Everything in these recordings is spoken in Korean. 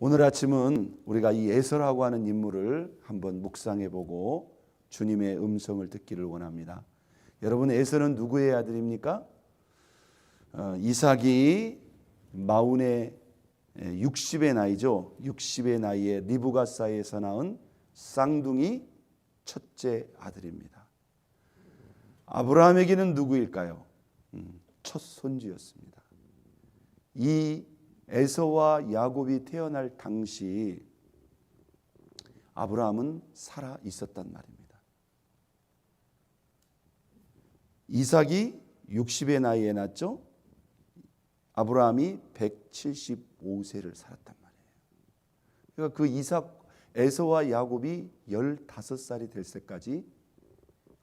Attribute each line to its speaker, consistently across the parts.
Speaker 1: 오늘 아침은 우리가 이 에서라고 하는 인물을 한번 묵상해 보고 주님의 음성을 듣기를 원합니다. 여러분 에서는 누구의 아들입니까? 어, 이삭이 마운의 60의 나이죠. 60의 나이에 리브가사에서 낳은 쌍둥이 첫째 아들입니다. 아브라함에게는 누구일까요? 음, 첫 손주였습니다. 이 에서와 야곱이 태어날 당시 아브라함은 살아 있었단 말입니다. 이삭이 60의 나이에 낳죠. 아브라함이 175세를 살았단 말이에요. 그러니까 그 이삭 에서와 야곱이 15살이 될 때까지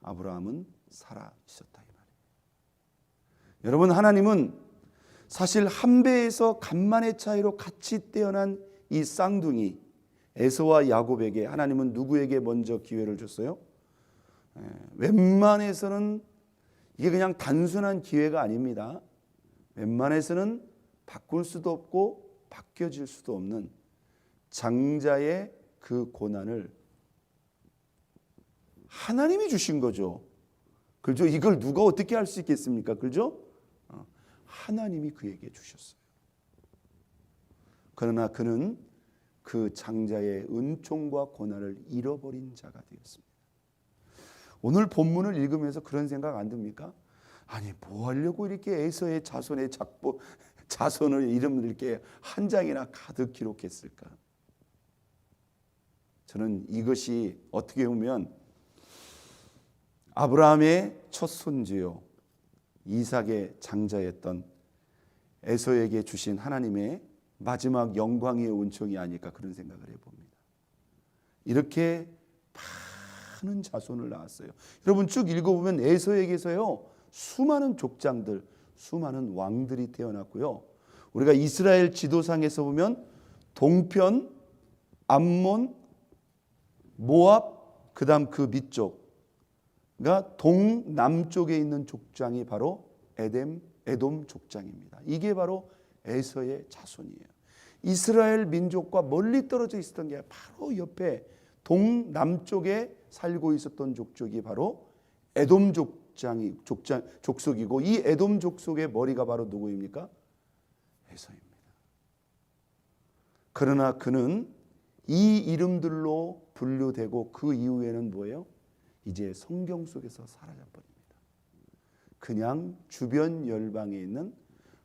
Speaker 1: 아브라함은 살아 있었다 이 말이에요. 여러분 하나님은 사실 한 배에서 간만의 차이로 같이 태어난 이 쌍둥이 에서와 야곱에게 하나님은 누구에게 먼저 기회를 줬어요? 에, 웬만해서는 이게 그냥 단순한 기회가 아닙니다. 웬만해서는 바꿀 수도 없고 바뀌어질 수도 없는 장자의 그 고난을 하나님이 주신 거죠. 그죠? 이걸 누가 어떻게 할 수 있겠습니까? 그죠? 어, 하나님이 그에게 주셨어요. 그러나 그는 그 장자의 은총과 고난을 잃어버린 자가 되었습니다. 오늘 본문을 읽으면서 그런 생각 안 듭니까? 아니 뭐 하려고 이렇게 에서의 자손의 작보 자손을 이름을 이렇게 한 장이나 가득 기록했을까? 저는 이것이 어떻게 보면 아브라함의 첫 손주요 이삭의 장자였던 에서에게 주신 하나님의 마지막 영광의 은총이 아닐까 그런 생각을 해봅니다. 이렇게 많은 자손을 낳았어요. 여러분 쭉 읽어보면 에서에게서요 수많은 족장들, 수많은 왕들이 태어났고요. 우리가 이스라엘 지도상에서 보면 동편, 암몬, 모압, 그다음 그 밑쪽 가 동남쪽에 있는 족장이 바로 에뎀, 에돔 족장입니다. 이게 바로 에서의 자손이에요. 이스라엘 민족과 멀리 떨어져 있었던 게 바로 옆에 동남쪽에 살고 있었던 족족이 바로 에돔 족장이 족장 족속이고 이 에돔 족속의 머리가 바로 누구입니까? 에서입니다. 그러나 그는 이 이름들로 분류되고 그 이후에는 뭐예요? 이제 성경 속에서 사라져 버립니다. 그냥 주변 열방에 있는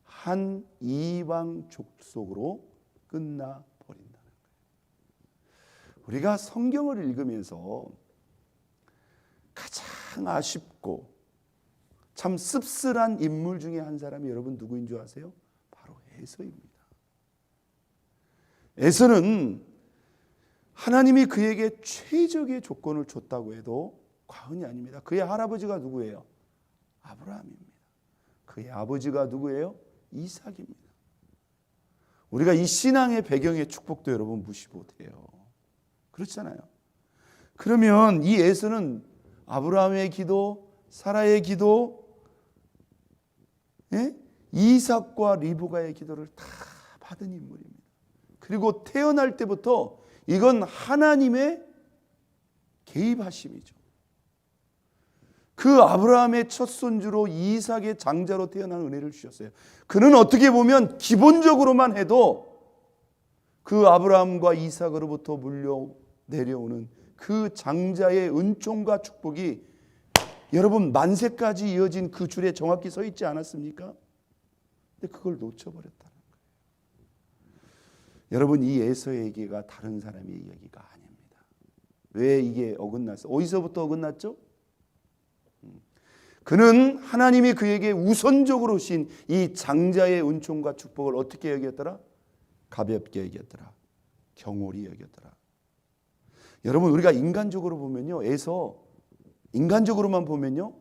Speaker 1: 한 이방 족속으로 끝나 버린다는 거예요. 우리가 성경을 읽으면서 가장 아쉽고 참 씁쓸한 인물 중에 한 사람이 여러분 누구인 줄 아세요? 바로 에서입니다. 에서는 하나님이 그에게 최적의 조건을 줬다고 해도 과언이 아닙니다. 그의 할아버지가 누구예요? 아브라함입니다. 그의 아버지가 누구예요? 이삭입니다. 우리가 이 신앙의 배경의 축복도 여러분 무시 못해요. 그렇잖아요. 그러면 이 에서는 아브라함의 기도, 사라의 기도, 예? 이삭과 리브가의 기도를 다 받은 인물입니다. 그리고 태어날 때부터 이건 하나님의 개입하심이죠. 그 아브라함의 첫 손주로 이삭의 장자로 태어난 은혜를 주셨어요. 그는 어떻게 보면 기본적으로만 해도 그 아브라함과 이삭으로부터 물려 내려오는 그 장자의 은총과 축복이 여러분 만세까지 이어진 그 줄에 정확히 서 있지 않았습니까? 근데 그걸 놓쳐버렸다는 거예요. 여러분 이 에서의 얘기가 다른 사람의 얘기가 아닙니다. 왜 이게 어긋났어? 어디서부터 어긋났죠? 그는 하나님이 그에게 우선적으로 신이 장자의 은총과 축복을 어떻게 여겼더라? 가볍게 여겼더라. 경홀히 여겼더라. 여러분 우리가 인간적으로 보면요. 에서 인간적으로만 보면요.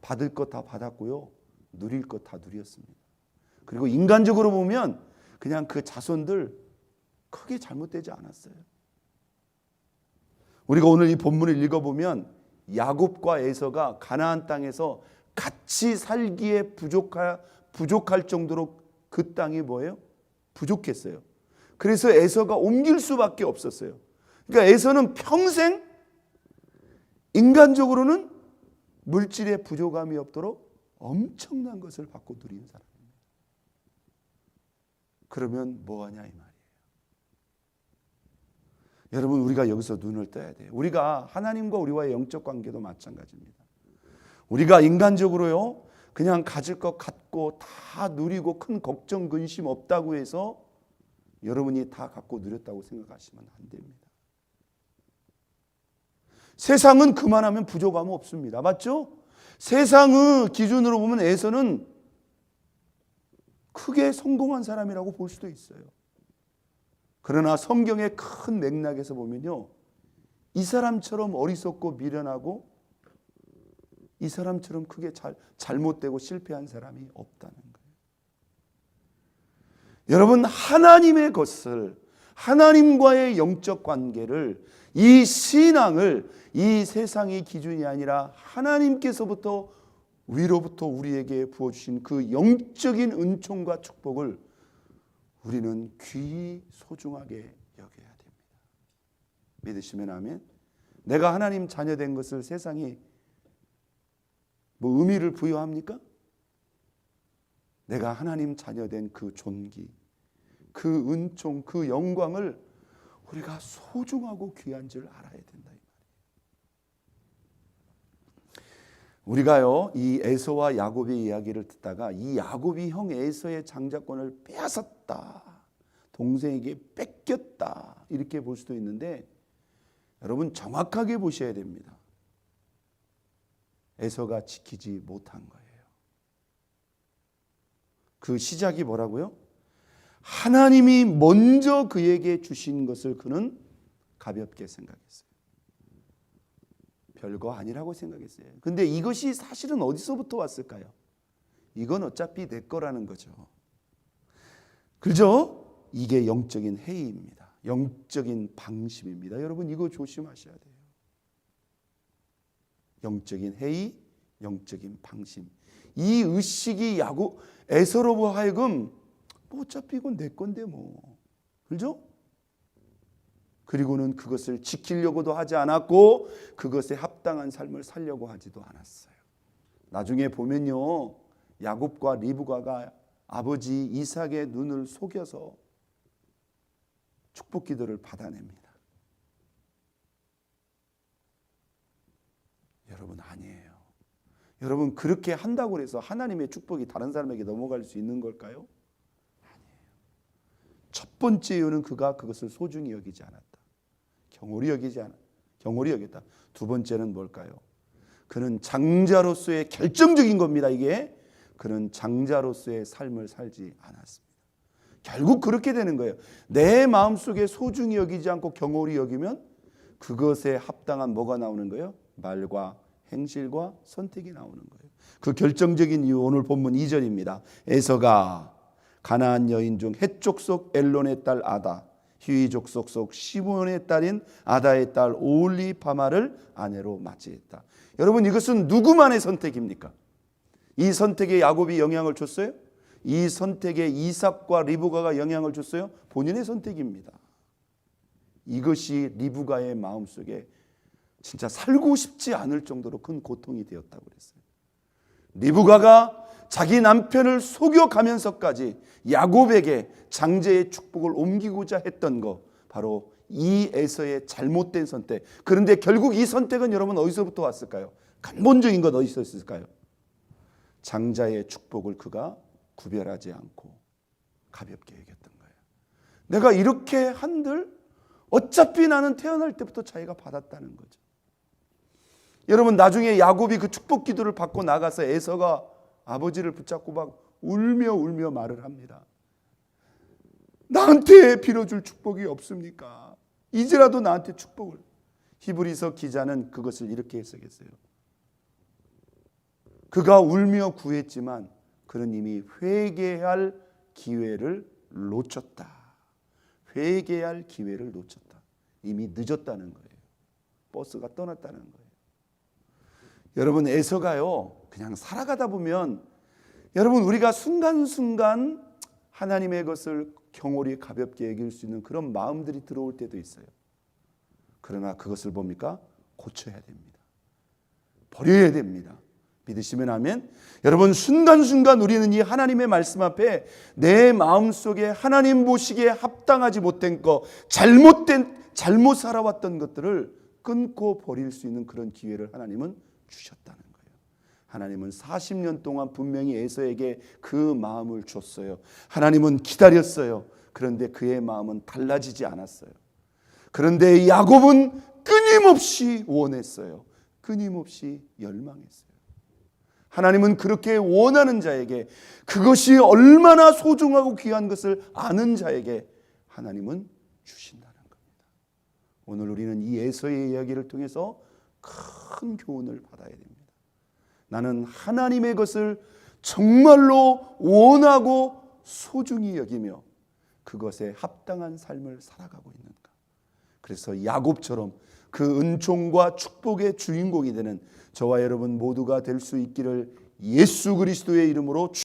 Speaker 1: 받을 것 다 받았고요. 누릴 것 다 누렸습니다. 그리고 인간적으로 보면 그냥 그 자손들 크게 잘못되지 않았어요. 우리가 오늘 이 본문을 읽어보면 야곱과 에서가 가나안 땅에서 같이 살기에 부족할 부족할 정도로 그 땅이 뭐예요? 부족했어요. 그래서 에서가 옮길 수밖에 없었어요. 그러니까 에서는 평생 인간적으로는 물질의 부족함이 없도록 엄청난 것을 받고 누린 사람입니다. 그러면 뭐 하냐 이 말이에요. 여러분 우리가 여기서 눈을 떠야 돼요. 우리가 하나님과 우리와의 영적 관계도 마찬가지입니다. 우리가 인간적으로요. 그냥 가질 것 갖고 다 누리고 큰 걱정 근심 없다고 해서 여러분이 다 갖고 누렸다고 생각하시면 안 됩니다. 세상은 그만하면 부족함 없습니다. 맞죠? 세상의 기준으로 보면 에서는 크게 성공한 사람이라고 볼 수도 있어요. 그러나 성경의 큰 맥락에서 보면요. 이 사람처럼 어리석고 미련하고 이 사람처럼 크게 잘, 잘못되고 실패한 사람이 없다는 거예요. 여러분, 하나님의 것을, 하나님과의 영적 관계를, 이 신앙을 이 세상의 기준이 아니라 하나님께서부터 위로부터 우리에게 부어주신 그 영적인 은총과 축복을 우리는 귀히 소중하게 여겨야 됩니다. 믿으시면 아멘. 내가 하나님 자녀된 것을 세상이 뭐 의미를 부여합니까? 내가 하나님 자녀된 그 존귀, 그 은총, 그 영광을 우리가 소중하고 귀한 줄 알아야 된다. 우리가요 이 에서와 야곱의 이야기를 듣다가 이 야곱이 형 에서의 장자권을 빼앗았 다, 동생에게 뺏겼다 이렇게 볼 수도 있는데 여러분 정확하게 보셔야 됩니다. 에서가 지키지 못한 거예요. 그 시작이 뭐라고요? 하나님이 먼저 그에게 주신 것을 그는 가볍게 생각했어요. 별거 아니라고 생각했어요. 근데 이것이 사실은 어디서부터 왔을까요? 이건 어차피 내 거라는 거죠. 그죠? 이게 영적인 해이입니다. 영적인 방심입니다. 여러분 이거 조심하셔야 돼요. 영적인 해이, 영적인 방심. 이 의식이 야구 에서로 하여금 뭐 어차피 이건 내 건데 뭐. 그죠? 그리고는 그것을 지키려고도 하지 않았고 그것에 합당한 삶을 살려고 하지도 않았어요. 나중에 보면요. 야곱과 리브가가 아버지 이삭의 눈을 속여서 축복 기도를 받아냅니다. 여러분 아니에요. 여러분 그렇게 한다고 해서 하나님의 축복이 다른 사람에게 넘어갈 수 있는 걸까요? 아니에요. 첫 번째 이유는 그가 그것을 소중히 여기지 않았다. 경홀히 여기지 않아. 경홀히 여겼다. 두 번째는 뭘까요? 그는 장자로서의 결정적인 겁니다. 이게 그는 장자로서의 삶을 살지 않았습니다. 결국 그렇게 되는 거예요. 내 마음속에 소중히 여기지 않고 경홀히 여기면 그것에 합당한 뭐가 나오는 거예요? 말과 행실과 선택이 나오는 거예요. 그 결정적인 이유 오늘 본문 2절입니다. 에서가 가나안 여인 중 헷족속 엘론의 딸 아다 히위 족속 속 시몬의 딸인 아다의 딸 올리바마를 아내로 맞이했다. 여러분 이것은 누구만의 선택입니까? 이 선택에 야곱이 영향을 줬어요? 이 선택에 이삭과 리브가가 영향을 줬어요? 본인의 선택입니다. 이것이 리브가의 마음속에 진짜 살고 싶지 않을 정도로 큰 고통이 되었다고 그랬어요. 리브가가 자기 남편을 속여가면서까지 야곱에게 장제의 축복을 옮기고자 했던 거 바로 이 에서의 잘못된 선택. 그런데 결국 이 선택은 여러분 어디서부터 왔을까요? 근본적인 건 어디서 있을까요? 장자의 축복을 그가 구별하지 않고 가볍게 여겼던 거예요. 내가 이렇게 한들 어차피 나는 태어날 때부터 자기가 받았다는 거죠. 여러분 나중에 야곱이 그 축복 기도를 받고 나가서 에서가 아버지를 붙잡고 막 울며 울며 말을 합니다. 나한테 빌어줄 축복이 없습니까? 이제라도 나한테 축복을. 히브리서 기자는 그것을 이렇게 해석했어요. 그가 울며 구했지만 그는 이미 회개할 기회를 놓쳤다. 회개할 기회를 놓쳤다. 이미 늦었다는 거예요. 버스가 떠났다는 거예요. 여러분 에서가요 그냥 살아가다 보면 여러분 우리가 순간순간 하나님의 것을 경홀히 가볍게 여길 수 있는 그런 마음들이 들어올 때도 있어요. 그러나 그것을 뭡니까? 고쳐야 됩니다. 버려야 됩니다. 믿으시면 아멘. 여러분 순간순간 우리는 이 하나님의 말씀 앞에 내 마음속에 하나님 보시기에 합당하지 못된 거, 잘못된 잘못 살아왔던 것들을 끊고 버릴 수 있는 그런 기회를 하나님은 주셨다는 거예요. 하나님은 40년 동안 분명히 에서에게 그 마음을 줬어요. 하나님은 기다렸어요. 그런데 그의 마음은 달라지지 않았어요. 그런데 야곱은 끊임없이 원했어요. 끊임없이 열망했어요. 하나님은 그렇게 원하는 자에게 그것이 얼마나 소중하고 귀한 것을 아는 자에게 하나님은 주신다는 겁니다. 오늘 우리는 이 에서의 이야기를 통해서 큰 교훈을 받아야 됩니다. 나는 하나님의 것을 정말로 원하고 소중히 여기며 그것에 합당한 삶을 살아가고 있는가? 그래서 야곱처럼 그 은총과 축복의 주인공이 되는 저와 여러분 모두가 될 수 있기를 예수 그리스도의 이름으로